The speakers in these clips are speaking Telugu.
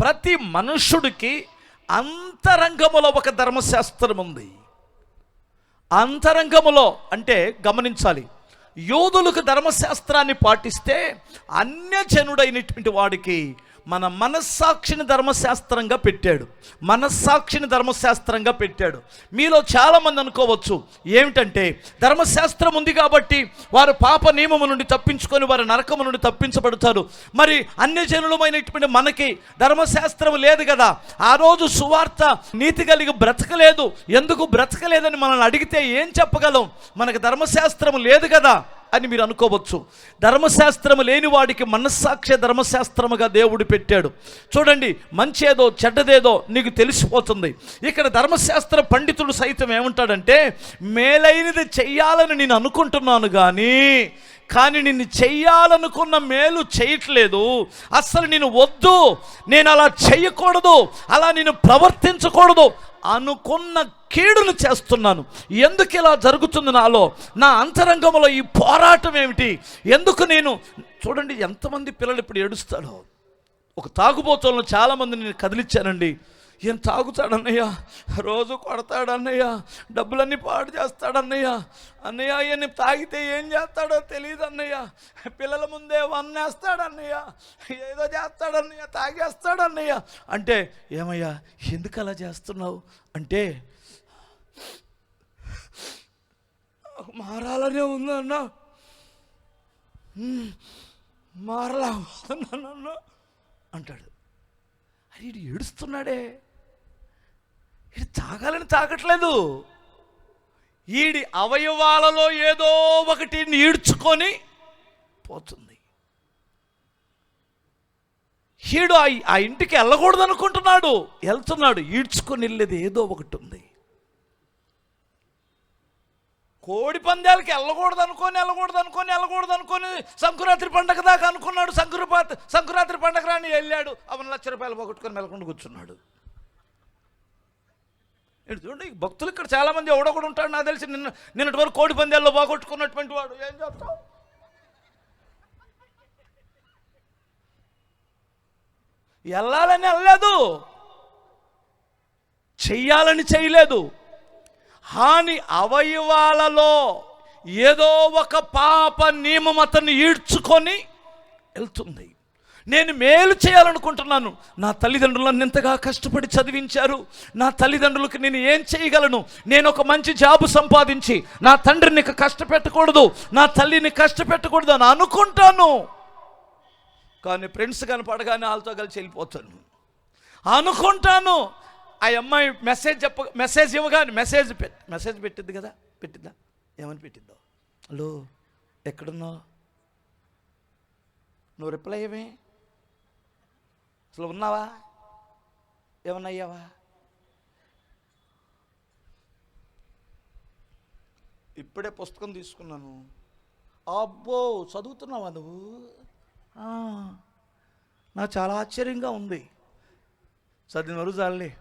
ప్రతి మనుష్యుడికి అంతరంగములో ఒక ధర్మశాస్త్రం ఉంది. అంతరంగములో అంటే గమనించాలి. యోధులకు ధర్మశాస్త్రాన్ని పాటిస్తే అన్యజనుడైనటువంటి వాడికి మన మనస్సాక్షిని ధర్మశాస్త్రంగా పెట్టాడు. మనస్సాక్షిని ధర్మశాస్త్రంగా పెట్టాడు. మీలో చాలామంది అనుకోవచ్చు ఏమిటంటే ధర్మశాస్త్రం ఉంది కాబట్టి వారు పాప నియమము నుండి తప్పించుకొని వారు నరకము నుండి తప్పించబడతారు. మరి అన్యజనులమైనటువంటి మనకి ధర్మశాస్త్రం లేదు కదా. ఆ రోజు సువార్త నీతి కలిగి బ్రతకలేదు. ఎందుకు బ్రతకలేదని మనల్ని అడిగితే ఏం చెప్పగలం? మనకు ధర్మశాస్త్రం లేదు కదా. అని మీరు అనుకోవచ్చు. ధర్మశాస్త్రము లేని వాడికి మనస్సాక్షి ధర్మశాస్త్రముగా దేవుడు పెట్టాడు. చూడండి మంచేదో చెడ్డదేదో నీకు తెలిసిపోతుంది. ఇక్కడ ధర్మశాస్త్ర పండితుడు సైతం ఏమంటాడంటే మేలైనది చెయ్యాలని నేను అనుకుంటున్నాను కానీ కానీ నిన్ను చెయ్యాలనుకున్న మేలు చేయట్లేదు అస్సలు నేను వద్దు. నేను అలా చేయకూడదు అలా నేను ప్రవర్తించకూడదు. అనుకున్న కీడును చేస్తున్నాను. ఎందుకు ఇలా జరుగుతుంది నాలో? నా అంతరంగంలో ఈ పోరాటం ఏమిటి? ఎందుకు నేను చూడండి ఎంతమంది పిల్లలు ఇప్పుడు ఏడుస్తాడో ఒక తాగుబోతులను చాలామంది నేను కదిలిచ్చానండి. ఈయన తాగుతాడన్నయ్య? రోజు కొడతాడన్నయ్య. డబ్బులన్నీ పాడు చేస్తాడన్నయ్య. అన్నయ్య ఈయన తాగితే ఏం చేస్తాడో తెలియదు అన్నయ్య పిల్లల ముందే వన్నేస్తాడన్నయ్య. ఏదో చేస్తాడన్నయ్య తాగేస్తాడన్నయ్య. అంటే ఏమయ్యా ఎందుకు అలా చేస్తున్నావు? అంటే మారాలనే ఉందన్న. మారలా అంటాడు. అది ఏడుస్తున్నాడే. ఇది తాగాలని తాగట్లేదు. ఈడి అవయవాలలో ఏదో ఒకటి ఈడ్చుకొని పోతుంది. ఈడు ఆ ఇంటికి వెళ్ళకూడదు అనుకుంటున్నాడు వెళ్తున్నాడు ఈడ్చుకొని వెళ్ళేది ఏదో ఒకటి ఉంది. కోడి పందాలకి వెళ్ళకూడదు అనుకొని వెళ్ళకూడదు అనుకొని వెళ్ళకూడదు అనుకొని సంకురాత్రి పండగ దాకా అనుకున్నాడు. సంకురాత్రి సంకురాత్రి పండగ రాని వెళ్ళాడు అవన్న లక్ష రూపాయలు పోగొట్టుకొని వెళ్ళకుండా కూర్చున్నాడు. ఇటు చూడండి భక్తులు ఇక్కడ చాలామంది ఎవడో కూడా ఉంటాడు నాకు తెలిసి నిన్న నిన్నటి వరకు కోడి పందేల్లో పోగొట్టుకున్నటువంటి వాడు. ఏం చెప్తావు వెళ్ళాలని వెళ్ళలేదు. చెయ్యాలని చేయలేదు హాని అవయవాలలో ఏదో ఒక పాప నియమం అతన్ని ఈడ్చుకొని వెళ్తుంది. నేను మేలు చేయాలనుకుంటున్నాను. నా తల్లిదండ్రులను ఎంతగా కష్టపడి చదివించారు. నా తల్లిదండ్రులకు నేను ఏం చేయగలను? నేను ఒక మంచి జాబు సంపాదించి నా తండ్రిని కష్టపెట్టకూడదు. నా తల్లిని కష్టపెట్టకూడదు అని అనుకుంటాను. కానీ ఫ్రెండ్స్ కనపడగానే వాళ్ళతో కలిసి వెళ్ళిపోతాను. అనుకుంటాను. ఆ అమ్మాయి మెసేజ్ చెప్ప మెసేజ్ ఇవ్వగానే మెసేజ్ పె మెసేజ్ పెట్టిద్ది కదా? పెట్టిద్దా? ఏమని పెట్టిద్దో? హలో ఎక్కడున్నావు? నువ్వు రిప్లై ఏమే అసలు ఉన్నావా? ఏమన్నా అయ్యావా? ఇప్పుడే పుస్తకం తీసుకున్నాను. అబ్బో చదువుతున్నావా నువ్వు? నాకు చాలా ఆశ్చర్యంగా ఉంది. చదివిన వరకు చాలే.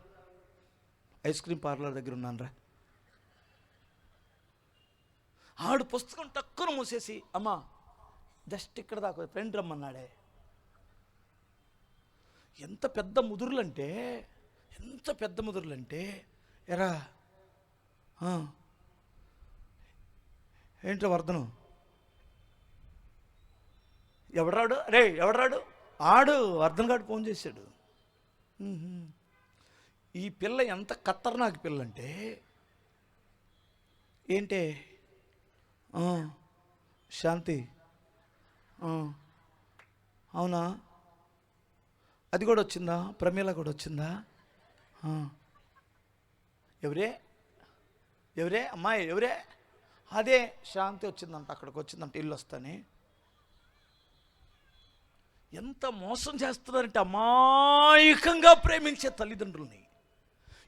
ఐస్ క్రీమ్ పార్లర్ దగ్గర ఉన్నాను రా. ఆడు పుస్తకం టక్కున మూసేసి అమ్మా జస్ట్ ఇక్కడ దాకా ఫ్రెండ్ రమ్మన్నాడే. ఎంత పెద్ద ముదురులంటే ఎంత పెద్ద ముదురులంటే ఎరా ఆ, ఏంట్రా వర్ధనం? ఎవడరాడు? రే ఎవడరాడు? ఆడు వర్ధన్ గారు ఫోన్ చేశాడు. ఈ పిల్ల ఎంత ఖతర్నాక్ పిల్ల అంటే ఏంటే శాంతి. అవునా? అది కూడా వచ్చిందా? ప్రమీల కూడా వచ్చిందా? ఎవరే? ఎవరే? అమ్మాయి ఎవరే? అదే శాంతి వచ్చిందంట అక్కడికి వచ్చిందంట ఇల్లు వస్తానే. ఎంత మోసం చేస్తున్నారంటే అమాయకంగా ప్రేమించే తల్లిదండ్రుల్ని.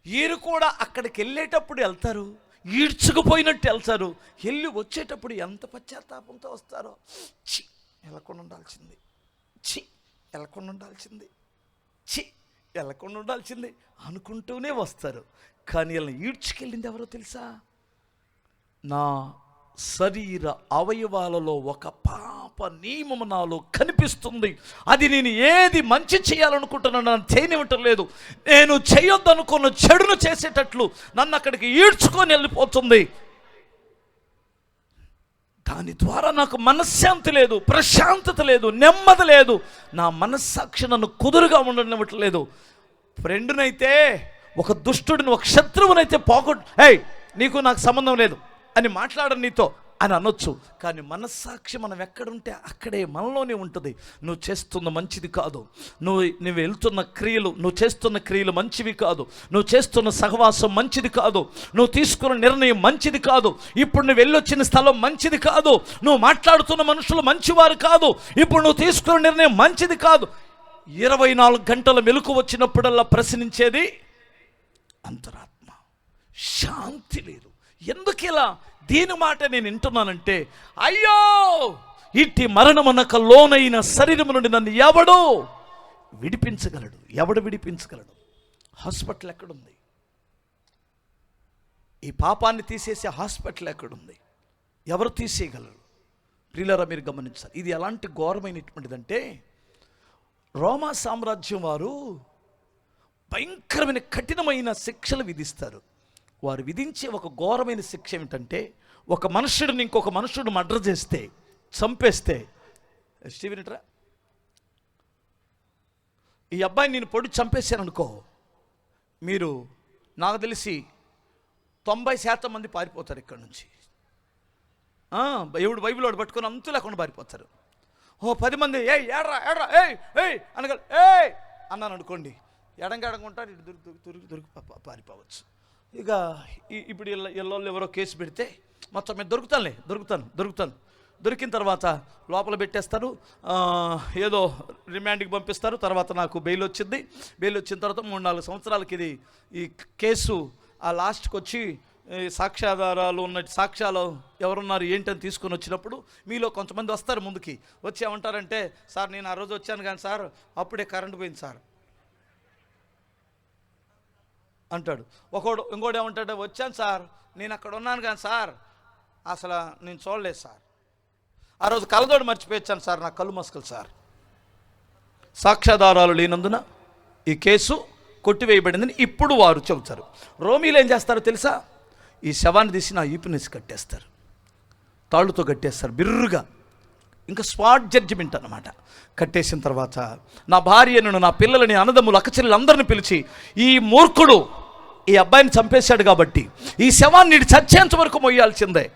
వీరు కూడా అక్కడికి వెళ్ళేటప్పుడు వెళ్తారు ఈడ్చుకుపోయినట్టు వెళ్తారు వెళ్ళి వచ్చేటప్పుడు ఎంత పశ్చాత్తాపంతో వస్తారో. చి వెళ్ళకుండా ఉండాల్సింది. చి వెళ్ళకుండా ఉండాల్సింది. చి వెళ్ళకుండా ఉండాల్సింది అనుకుంటూనే వస్తారు. కానీ వీళ్ళని ఈడ్చుకెళ్ళింది ఎవరో తెలుసా? నా శరీర అవయవాలలో ఒక పాప నియమం నియమము నాలో కనిపిస్తుంది. అది నేను ఏది మంచి చేయాలనుకుంటున్నాను నన్ను చేయనివ్వటం లేదు. నేను చేయొద్దనుకున్న చెడును చేసేటట్లు నన్ను అక్కడికి ఈడ్చుకొని వెళ్ళిపోతుంది. దాని ద్వారా నాకు మనశ్శాంతి లేదు ప్రశాంతత లేదు నెమ్మది లేదు. నా మనస్సాక్షి నన్ను కుదురుగా ఉండనివ్వట్లేదు. ఫ్రెండ్నైతే ఒక దుష్టుడిని ఒక శత్రువునైతే పోగొట్టు ఏయ్ నీకు నాకు సంబంధం లేదు అని మాట్లాడను నీతో. అని అనొచ్చు. కానీ మనస్సాక్షి మనం ఎక్కడుంటే అక్కడే మనలోనే ఉంటుంది. నువ్వు చేస్తున్న మంచిది కాదు. నువ్వు నువ్వు వెళ్తున్న క్రియలు నువ్వు చేస్తున్న క్రియలు మంచివి కాదు. నువ్వు చేస్తున్న సహవాసం మంచిది కాదు. నువ్వు తీసుకున్న నిర్ణయం మంచిది కాదు. ఇప్పుడు నువ్వు వెళ్ళొచ్చిన స్థలం మంచిది కాదు. నువ్వు మాట్లాడుతున్న మనుషులు మంచివారు కాదు. ఇప్పుడు నువ్వు తీసుకున్న నిర్ణయం మంచిది కాదు. ఇరవై నాలుగు గంటల మెలకు వచ్చినప్పుడల్లా ప్రశ్నించేది అంతరాత్మ. శాంతి లేదు. ఎందుకు ఇలా దీని మాట నేను వింటున్నానంటే అయ్యో! ఇట్టి మరణమునక లోనైన శరీరము నుండి నన్ను ఎవడు విడిపించగలడు. ఎవడు విడిపించగలడు? హాస్పిటల్ ఎక్కడుంది? ఈ పాపాన్ని తీసేసే హాస్పిటల్ ఎక్కడుంది? ఎవరు తీసేయగలరు? ప్రియులరా మీరు గమనించాలి. ఇది ఎలాంటి ఘోరమైనటువంటిదంటే రోమా సామ్రాజ్యం వారు భయంకరమైన కఠినమైన శిక్షలు విధిస్తారు. వారు విధించే ఒక ఘోరమైన శిక్ష ఏమిటంటే ఒక మనుషుడిని ఇంకొక మనుషుడు మర్డర్ చేస్తే చంపేస్తే స్టీవెనిట్రా ఈ అబ్బాయిని నేను పొడి చంపేశాను అనుకో మీరు నాకు తెలిసి తొంభై శాతం మంది పారిపోతారు ఇక్కడ నుంచి. ఎవడు బైబిల్ వాడు పట్టుకొని అంతు లేకుండా పారిపోతారు. ఓ పది మంది ఏయ్ ఏడ్రా ఏడ్రా ఏయ్ ఏయ్ అనగ ఏయ్ అన్నాను అనుకోండి. ఎడంగాడంగుంటారు ఇటు దొరికి దొరికి దొరికి పారిపోవచ్చు. ఇక ఈ- ఇప్పుడు ఇళ్ళ ఎవరో కేసు పెడితే మొత్తం మీద దొరుకుతానులే దొరుకుతాను దొరుకుతాను. దొరికిన తర్వాత లోపల పెట్టేస్తారు ఏదో రిమాండ్కి పంపిస్తారు. తర్వాత నాకు బెయిల్ వచ్చింది. బెయిల్ వచ్చిన తర్వాత మూడు నాలుగు సంవత్సరాలకి ఇది ఈ కేసు ఆ లాస్ట్కి వచ్చి సాక్ష్యాధారాలు ఉన్న సాక్ష్యాలు ఎవరున్నారు ఏంటని తీసుకొని వచ్చినప్పుడు మీలో కొంతమంది వస్తారు ముందుకి. వచ్చి ఏమంటారంటే సార్ నేను ఆ రోజు వచ్చాను కానీ సార్ అప్పుడే కరెంట్ పోయింది సార్. అంటాడు. ఒకడు ఇంకోటి ఏమంటాడు వచ్చాను సార్ నేను అక్కడ ఉన్నాను కానీ సార్ అసలు నేను చూడలేదు సార్. ఆ రోజు కలదోడు మర్చిపోయించాను సార్ నా కళ్ళు మసకలు సార్. సాక్ష్యాధారాలు లేనందున ఈ కేసు కొట్టివేయబడిందని ఇప్పుడు వారు చెబుతారు. రోమీలు ఏం చేస్తారో తెలుసా? ఈ శవాన్ని తీసి నా ఈపునేసి కట్టేస్తారు. తాళ్ళుతో కట్టేస్తారు బిర్రుగా. ఇంకా స్పాట్ జడ్జిమెంట్ అనమాట కట్టేసిన తర్వాత నా భార్యను నా పిల్లలని అన్నదమ్ములు అక్కచెల్లెలు అందరిని పిలిచి ఈ మూర్ఖుడు ఈ అబ్బాయిని చంపేశాడు కాబట్టి ఈ శవాన్ని చచ్చేంత వరకు మొయ్యాల్సిందే.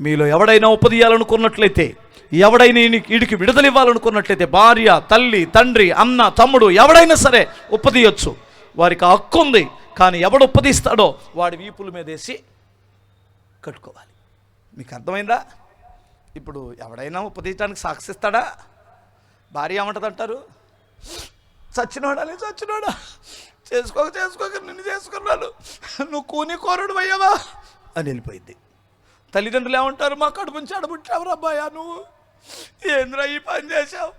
మీలో ఎవడైనా ఉపదీయాలనుకున్నట్లయితే ఎవడైనా ఈయన- వీడికి విడుదల ఇవ్వాలనుకున్నట్లయితే భార్య తల్లి తండ్రి అన్న తమ్ముడు ఎవడైనా సరే ఉపదీయొచ్చు. వారికి హక్కు ఉంది కానీ ఎవడు ఉపదిస్తాడో వాడి వీపుల మీద వేసి కట్టుకోవాలి. మీకు అర్థమైందా? ఇప్పుడు ఎవడైనా ఉపదేశానికి సాక్షిస్తాడా భార్య ఏమంటదంటారు? చచ్చినోడా లేదు చచ్చినోడా? చేసుకోక చేసుకోక నిన్ను చేసుకున్నాను. నువ్వు కూని కోరుడు అయ్యావా? అని వెళ్ళిపోయింది. తల్లిదండ్రులు ఏమంటారు? మా కడుపు నుంచి అడబుట్టావు అబ్బాయా నువ్వు? ఏంద్రా ఈ పని చేశావు?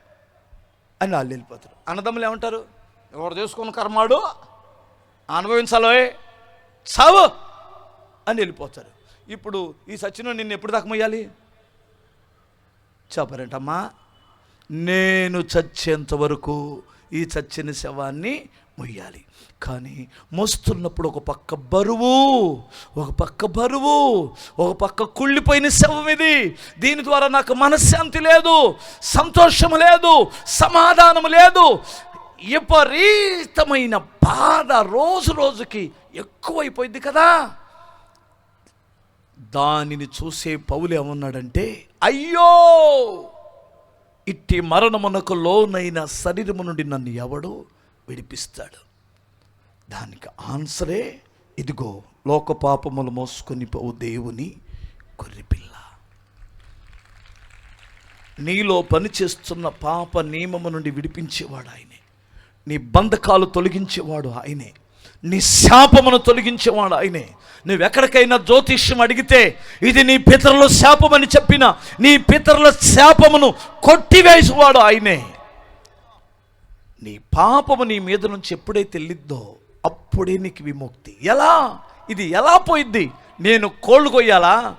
అని వాళ్ళు వెళ్ళిపోతారు. అన్నదమ్ములు ఏమంటారు? ఎవరు చేసుకున్న కర్మాడు అనుభవించాలోయ్ చావు! అని వెళ్ళిపోతారు. ఇప్పుడు ఈ సచిను నిన్ను ఎప్పుడు దాకా మొయ్యాలి? చెప్పరేంటమ్మా? నేను చచ్చేంత వరకు ఈ చచ్చిన శవాన్ని మొయ్యాలి కానీ మోస్తున్నప్పుడు ఒక పక్క బరువు ఒక పక్క బరువు ఒక పక్క కుళ్ళిపోయిన శవం ఇది. దీని ద్వారా నాకు మనశ్శాంతి లేదు సంతోషం లేదు సమాధానం లేదు. విపరీతమైన బాధ రోజు రోజుకి ఎక్కువైపోయింది కదా. దానిని చూసే పౌలు ఏమన్నాడంటే అయ్యో! ఇట్టి మరణమునకు లోనైన శరీరము నుండి నన్ను ఎవడు విడిపిస్తాడు. దానికి ఆన్సరే ఇదిగో లోక పాపములు మోసుకొని పోవు దేవుని కొర్రిపిల్ల నీలో పనిచేస్తున్న పాప నియమము నుండి విడిపించేవాడు ఆయనే. నీ బంధకాలు తొలగించేవాడు ఆయనే. నీ శాపమును తొలగించేవాడు ఆయనే. నువ్వెక్కడికైనా జ్యోతిష్యం అడిగితే ఇది నీ పితరుల శాపమని చెప్పిన నీ పితరుల శాపమును కొట్టివేసేవాడు ఆయనే. నీ పాపము నీ మీద నుంచి ఎప్పుడైతే వెళ్ళిద్దో అప్పుడే నీకు విముక్తి. ఎలా? ఇది ఎలా పోయిద్ది? నేను కోళ్ళు కొయ్యాలా?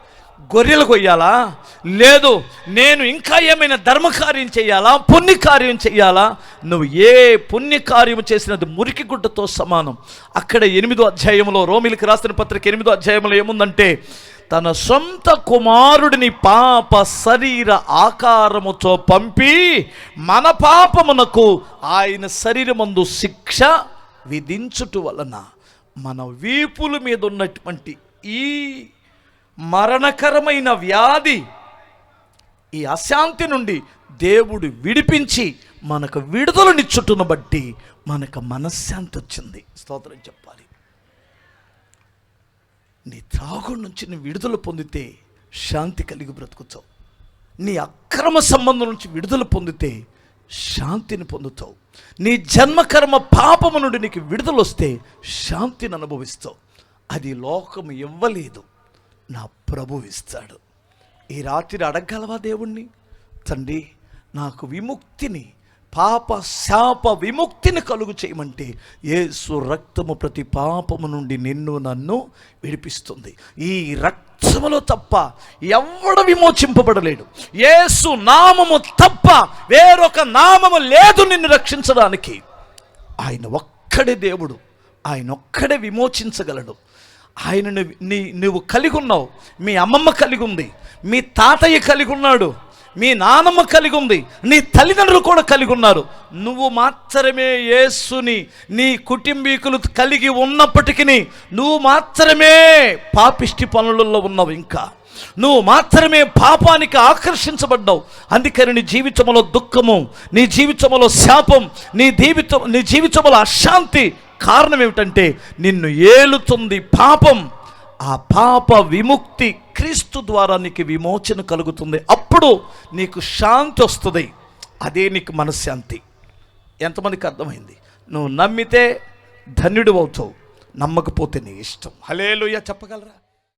గొర్రెలు కొయ్యాలా? లేదు నేను ఇంకా ఏమైనా ధర్మకార్యం చేయాలా? పుణ్యకార్యం చేయాలా? నువ్వు ఏ పుణ్యకార్యం చేసినది మురికి గుడ్డతో సమానం. అక్కడ ఎనిమిదో అధ్యాయంలో రోమిలికి రాసిన పత్రిక ఎనిమిదో అధ్యాయంలో ఏముందంటే తన సొంత కుమారుడిని పాప శరీర ఆకారముతో పంపి మన పాపమునకు ఆయన శరీరమందు శిక్ష విధించుట వలన మన వీపుల మీద ఉన్నటువంటి ఈ మరణకరమైన వ్యాధి ఈ అశాంతి నుండి దేవుడు విడిపించి మనకు విడుదలనిచ్చుటను బట్టి మనకు మనశ్శాంతి వచ్చింది. స్తోత్రం చెప్పాలి. నీ త్రాగుడు నుంచి నీ విడుదల పొందితే శాంతి కలిగి బ్రతుకుతావు. నీ అక్రమ సంబంధం నుంచి విడుదల పొందితే శాంతిని పొందుతావు. నీ జన్మకర్మ పాపము నుండి నీకు విడుదల వస్తే శాంతిని అనుభవిస్తావు. అది లోకం ఇవ్వలేదు నా ప్రభు ఇస్తాడు. ఈ రాత్రి అడగలవా దేవుణ్ణి? తండ్రి నాకు విముక్తిని పాప శాప విముక్తిని కలుగు చేయమంటే ఏసు రక్తము ప్రతి పాపము నుండి నిన్ను నన్ను విడిపిస్తుంది. ఈ రక్తములో తప్ప ఎవడ విమోచింపబడలేడు. ఏసు నామము తప్ప వేరొక నామము లేదు నిన్ను రక్షించడానికి. ఆయన ఒక్కడే దేవుడు. ఆయన ఒక్కడే విమోచించగలడు. ఆయనను నీ నువ్వు కలిగి ఉన్నావు. మీ అమ్మమ్మ కలిగి ఉంది. మీ తాతయ్య కలిగి ఉన్నాడు. మీ నానమ్మ కలిగి ఉంది నీ తల్లిదండ్రులు కూడా కలిగి ఉన్నారు నువ్వు మాత్రమే యేసుని నీ కుటుంబీకులు కలిగి ఉన్నప్పటికీ నువ్వు మాత్రమే పాపిష్టి పనులలో ఉన్నావు ఇంకా. నువ్వు మాత్రమే పాపానికి ఆకర్షించబడ్డావు. అందుకని నీ జీవితంలో దుఃఖము నీ జీవితంలో శాపం నీ జీవితం నీ జీవితంలో అశాంతి కారణం ఏమిటంటే నిన్ను ఏలుతుంది పాపం. ఆ పాప విముక్తి క్రీస్తు ద్వారా నీకు విమోచన కలుగుతుంది. అప్పుడు నీకు శాంతి వస్తుంది. అదే నీకు మనశ్శాంతి. ఎంతమందికి అర్థమైంది? నువ్వు నమ్మితే ధన్యుడు అవుతావు. నమ్మకపోతే నీ ఇష్టం. హలేలుయ్య చెప్పగలరా?